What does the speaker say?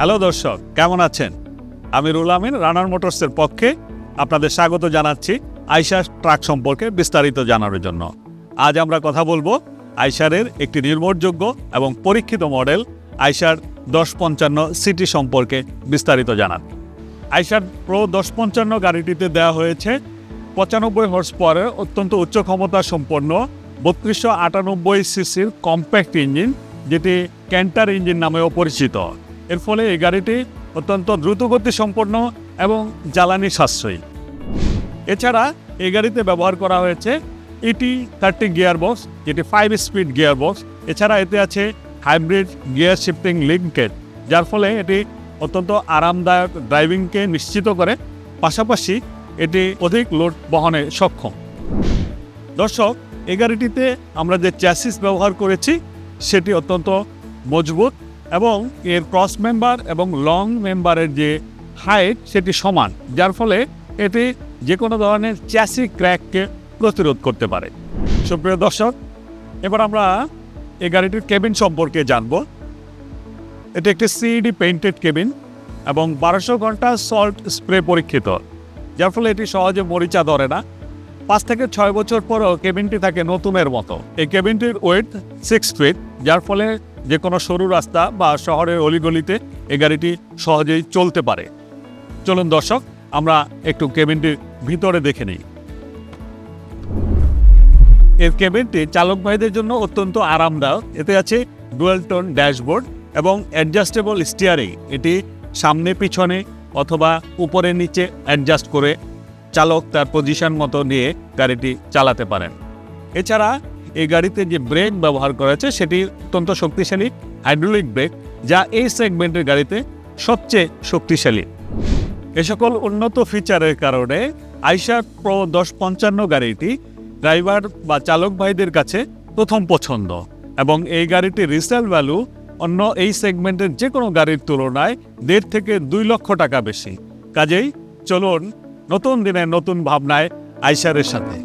Hello দর্শক, কেমন আছেন? আমি রুল আমিন, রানার মোটরসের পক্ষে আপনাদের স্বাগত জানাচ্ছি আইসার ট্রাক সম্পর্কে বিস্তারিত জানার জন্য। আজ আমরা কথা বলব আইসারের একটি নির্ভরযোগ্য এবং পরীক্ষিত মডেল আইসার দশ পঞ্চান্ন সিটি সম্পর্কে বিস্তারিত জানান। আইসার প্রো দশ পঞ্চান্ন গাড়িটিতে দেওয়া হয়েছে পঁচানব্বই হর্স পরে অত্যন্ত উচ্চ ক্ষমতা সম্পন্ন বত্রিশশো আটানব্বই সিসির কম্প্যাক্ট ইঞ্জিন যেটি ক্যান্টার ইঞ্জিন নামেও পরিচিত। এর ফলে এই গাড়িটি অত্যন্ত দ্রুতগতি সম্পন্ন এবং জ্বালানি সাশ্রয়ী। এছাড়া এই গাড়িতে ব্যবহার করা হয়েছে ইটি থার্টি গিয়ার বক্স যেটি ফাইভ স্পিড গিয়ার বক্স এছাড়া এতে আছে হাইব্রিড গিয়ার শিফটিং লিঙ্কেজ যার ফলে এটি অত্যন্ত আরামদায়ক ড্রাইভিংকে নিশ্চিত করে, পাশাপাশি এটি অধিক লোড বহনে সক্ষম। দর্শক, এই গাড়িটিতে আমরা যে চ্যাসিস ব্যবহার করেছি, সেটি অত্যন্ত মজবুত এবং এর ক্রস মেম্বার এবং লং মেম্বারের যে হাইট সেটি সমান, যার ফলে এটি যে কোনো ধরনের চ্যাসি ক্র্যাককে প্রতিরোধ করতে পারে। সুপ্রিয় দর্শক, এবার আমরা এই গাড়িটির কেবিন সম্পর্কে জানব। এটি একটি সিইডি পেইন্টেড কেবিন এবং বারোশো ঘণ্টা সল্ট স্প্রে পরীক্ষিত, যার ফলে এটি সহজে মরিচা ধরে না। পাঁচ থেকে ছয় বছর পরেও কেবিনটি থাকে নতুনের মতো। এই কেবিনটির ওয়েট সিক্স ফিট যার ফলে যে কোনো সরু রাস্তা বা শহরের অলিগলিতে এই গাড়িটি সহজেই চলতে পারে। চলুন দর্শক, আমরা একটু কেবিনটির ভিতরে দেখে নিই। এর কেবিনটি চালক ভাইদের জন্য অত্যন্ত আরামদায়ক। এতে আছে ডুয়েল টোন ড্যাশবোর্ড এবং অ্যাডজাস্টেবল স্টিয়ারিং। এটি সামনে, পিছনে অথবা উপরে, নিচে অ্যাডজাস্ট করে চালক তার পজিশন মতো নিয়ে গাড়িটি চালাতে পারেন। এছাড়া এই গাড়িতে যে ব্রেক ব্যবহার করা হয়েছে, সেটি অত্যন্ত শক্তিশালী হাইড্রোলিক ব্রেক যা এই সেগমেন্টের গাড়িতে সবচেয়ে শক্তিশালী। এ সকল উন্নত ফিচারের কারণে আইসার প্রো দশ পঞ্চান্ন গাড়িটি ড্রাইভার বা চালক ভাইদের কাছে প্রথম পছন্দ এবং এই গাড়িটির রিসেল ভ্যালু অন্য এই সেগমেন্টের যে কোনো গাড়ির তুলনায় দেড় থেকে দুই লক্ষ টাকা বেশি। কাজেই চলুন নতুন দিনে নতুন ভাবনায় আইসারের সাথে।